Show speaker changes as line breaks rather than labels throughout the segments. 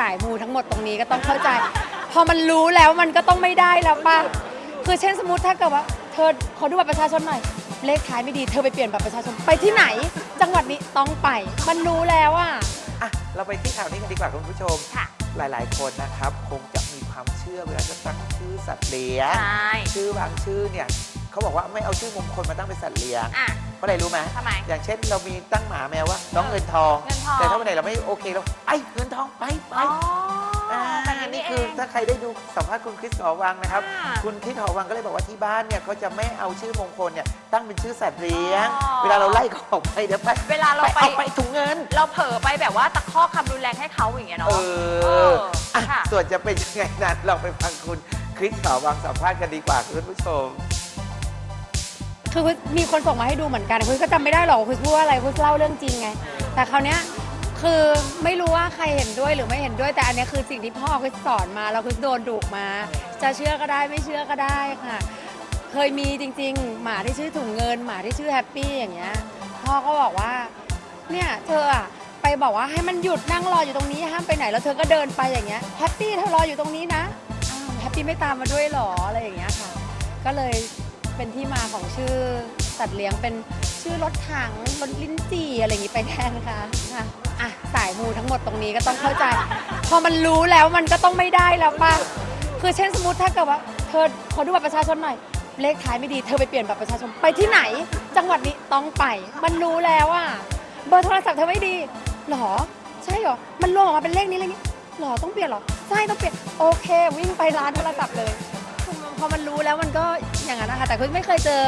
สายมูทั้งหมดตรงนี้ก็ต้องเข้าใจ พอมันรู้แล้วมันก็ต้องไม่ได้แล้วป่ะคือเช่นสมมติถ้าเกิดว่าเธอขอดูบัตรประชาชนหน่อยเลขท้ายไม่ดีเธอไปเปลี่ยนบัตรประชาชนไปที่ไหน จังหวัดนี้ต้องไป มันรู้แล้วอะ
อะเราไปที่ข่าวนี้กันดีกว่าคุณผู้ชม
ค่ะ
หลาย ๆ คนนะครับ คงจะมีความเชื่อเวลาจะตั้งชื่อสัตว์เลี้ยง
ใช่
ชื่อบางชื่อเนี่ย เขาบอกว่าไม่เอาชื่อมงคลมาตั้งเป็นสัตว์เลี้ยง
อะ
เพราะอะไรรู้ไหม
ทำไม
อย่างเช่นเรามีตั้งหมาแมวว่าน้องเงินทอง
เงินทอง
แต่ถ้าวันไหนเราไม่โอเคเราไอ้เงินทองไปไป
อ๋ออ่าแบบนี้
นี่
เอ
คือง ถ้าใครได้ดูสัมภาษณ์คุณคริสหอวังนะครับ
อ่า
คุณคริสหอวังก็เลยบอกว่าที่บ้านเนี่ยเขาจะไม่เอาชื่อมงคลเนี่ยตั้งเป็นชื่อสัตว์เลี้ยง
อ๋อ
เวลาเราไล่เขาออกไปเดี๋ยวไป
เวลาเราไป
เอาไปถุงเงิน
เราเผลอไปแบบว่าตะคอกคำรุนแรงให้เขาอย่างเงี้ย
เอ
เนาะเอ
อ
อ
อะ
ค่ะ
ส่วนจะเป็นยังไงนั้นเราไปฟังคุณคริสหอวังสัมภาษณ์กันดีกว่าคุณผู้ชม
คือมีคนส่งมาให้ดูเหมือนกันคุณก็จำไม่ได้หรอกคุณพูดว่าอะไรคุณเล่าเรื่องจริงไง แต่คราวเนี้ยคือไม่รู้ว่าใครเห็นด้วยหรือไม่เห็นด้วยแต่อันเนี้ยคือสิ่งที่พ่อคุณสอนมาแล้วคุณโดนดุมา จะเชื่อก็ได้ไม่เชื่อก็ได้ค่ะ เคยมีจริง ๆ หมาที่ชื่อถุงเงิน หมาที่ชื่อแฮปปี้อย่างเงี้ยพ่อก็บอกว่าเนี่ยเธออะไปบอกว่าให้มันหยุดนั่งรออยู่ตรงนี้ห้ามไปไหนแล้วเธอก็เดินไปอย่างเงี้ยแฮปปี้เธอรออยู่ตรงนี้นะอ้าวแฮปปี้ไม่ตามมาด้วยหรออะไรอย่างเงี้ยค่ะ ก็เลย เป็นที่มาของชื่อสัตว์เลี้ยงเป็นชื่อรถถังรถลิ้นจี่อะไรอย่างงี้ไปแทนค่ะค่ะอะสายมูทั้งหมดตรงนี้ก็ต้องเข้าใจ พอมันรู้แล้วมันก็ต้องไม่ได้แล้วป่ะคือเช่นสมมติถ้าเกิดว่าเธอขอดูบัตรประชาชนหน่อยเลขท้ายไม่ดีเธอไปเปลี่ยนบัตรประชาชนไปที่ไหน จังหวัดนี้ต้องไป มันรู้แล้วอะเบอร์โทรศัพท์เธอไม่ดีหรอ ใช่หรอ มันรวมออกมาเป็นเลขนี้เลขนี้หรอต้องเปลี่ยนหรอใช่ต้องเปลี่ยนโอเค วิ่งไปร้านโทรศัพท์เลยพอมันรู้แล้วมันก็ อย่างนั้นนะคะแต่คือไม่เคยเจอ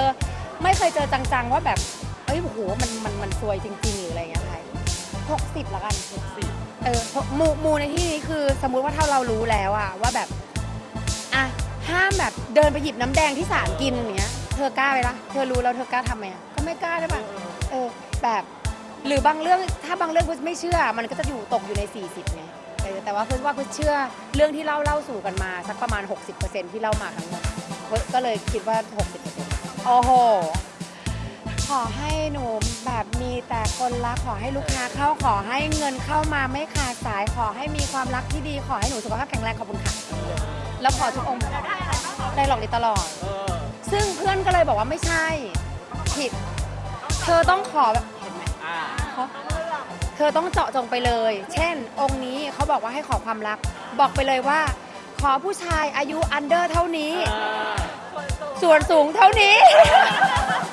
ไม่เคยเจอจังๆว่าแบบเอ้ยโอ้โหมันมันมันซวยจริงๆหรืออะไรอย่างเงี้ยค่ะหกสิบละกันเออมูมูในที่นี้คือสมมุติว่าถ้าเรารู้แล้วอะว่าแบบอะห้ามแบบเดินไปหยิบน้ำแดงที่ศาลกินอย่างเงี้ยเธอกล้าไหมล่ะเธอรู้แล้วเธอกล้าทำไหมอะก็ไม่กล้าใช่ปะเออแบบหรือบางเรื่องถ้าบางเรื่องคุณไม่เชื่อ มันก็จะอยู่ตกอยู่ใน 40ไง เออแต่ว่าคุณว่าคุณเชื่อเรื่องที่เล่าเล่าสู่กันมา สักประมาณ 60%ที่เล่ามาทั้งหมดก็เลยคิดว่า 60%โอ้โห ขอให้หนูแบบมีแต่คนรักขอให้ลูกค้าเข้าขอให้เงินเข้ามาไม่ขาดสายขอให้มีความรักที่ดีขอให้หนูสุขภาพแข็งแรงขอบคุณค่ะแล้วขอทุกองค์ได้หลอกดีตลอด ซึ่งเพื่อนก็เลยบอกว่าไม่ใช่ ผิด เธอต้องขอแบบเห็นไหมเขาเธอต้องเจาะจงไปเลย เช่น องค์นี้เขาบอกว่าให้ขอความรัก บอกไปเลยว่า ขอผู้ชายอายุอันเดอร์เท่านี้ ส่วนสูงเท่านี้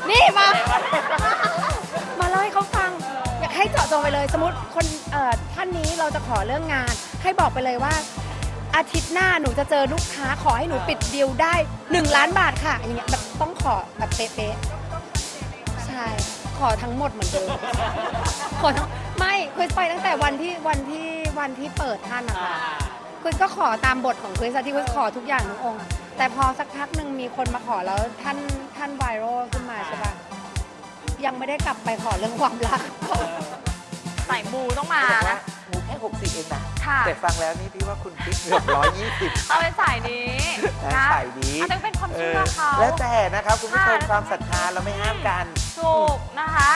นี่มา มาเล่าให้เขาฟัง อยากให้เจาะจงไปเลย สมมติคนเอ่อท่านนี้เราจะขอเรื่องงาน ให้บอกไปเลยว่า อาทิตย์หน้าหนูจะเจอลูกค้าขอให้หนูปิดดีลได้1ล้านบาทค่ะ อย่างเงี้ยแบบต้องขอแบบเป๊ะๆ ใช่ ขอทั้งหมดเหมือนเดิมขอทั้ง ไม่คุยไปตั้งแต่วันที่วันที่วันที่เปิดท่านนะคะคุณก็ขอตามบทของคริสอะที่คุณขอทุกอย่างทุกองค์แต่พอสักพักหนึ่งมีคนมาขอแล้วท่านท่านไวรัลขึ้นมาใช่ปะยังไม่ได้กลับไปขอเรื่องความรัก
สายมูต้องมา
บอกว่า
นะ
หมูแค่ 60 เองนะ
ค่ะ
แต่ฟังแล้วนี่พี่ว่าคุณคริสเกือบ120
เอาเป็นสายนี้
นะ
นะ
สายนี้
อันนั้นเป็นความ
เอ
เชื่
อ
อเขา
แล้วแต่นะครับ คุณผู้ชม
ค่ะ
ความศรัทธาเราไม่ห้ามกัน
ถูกนะคะ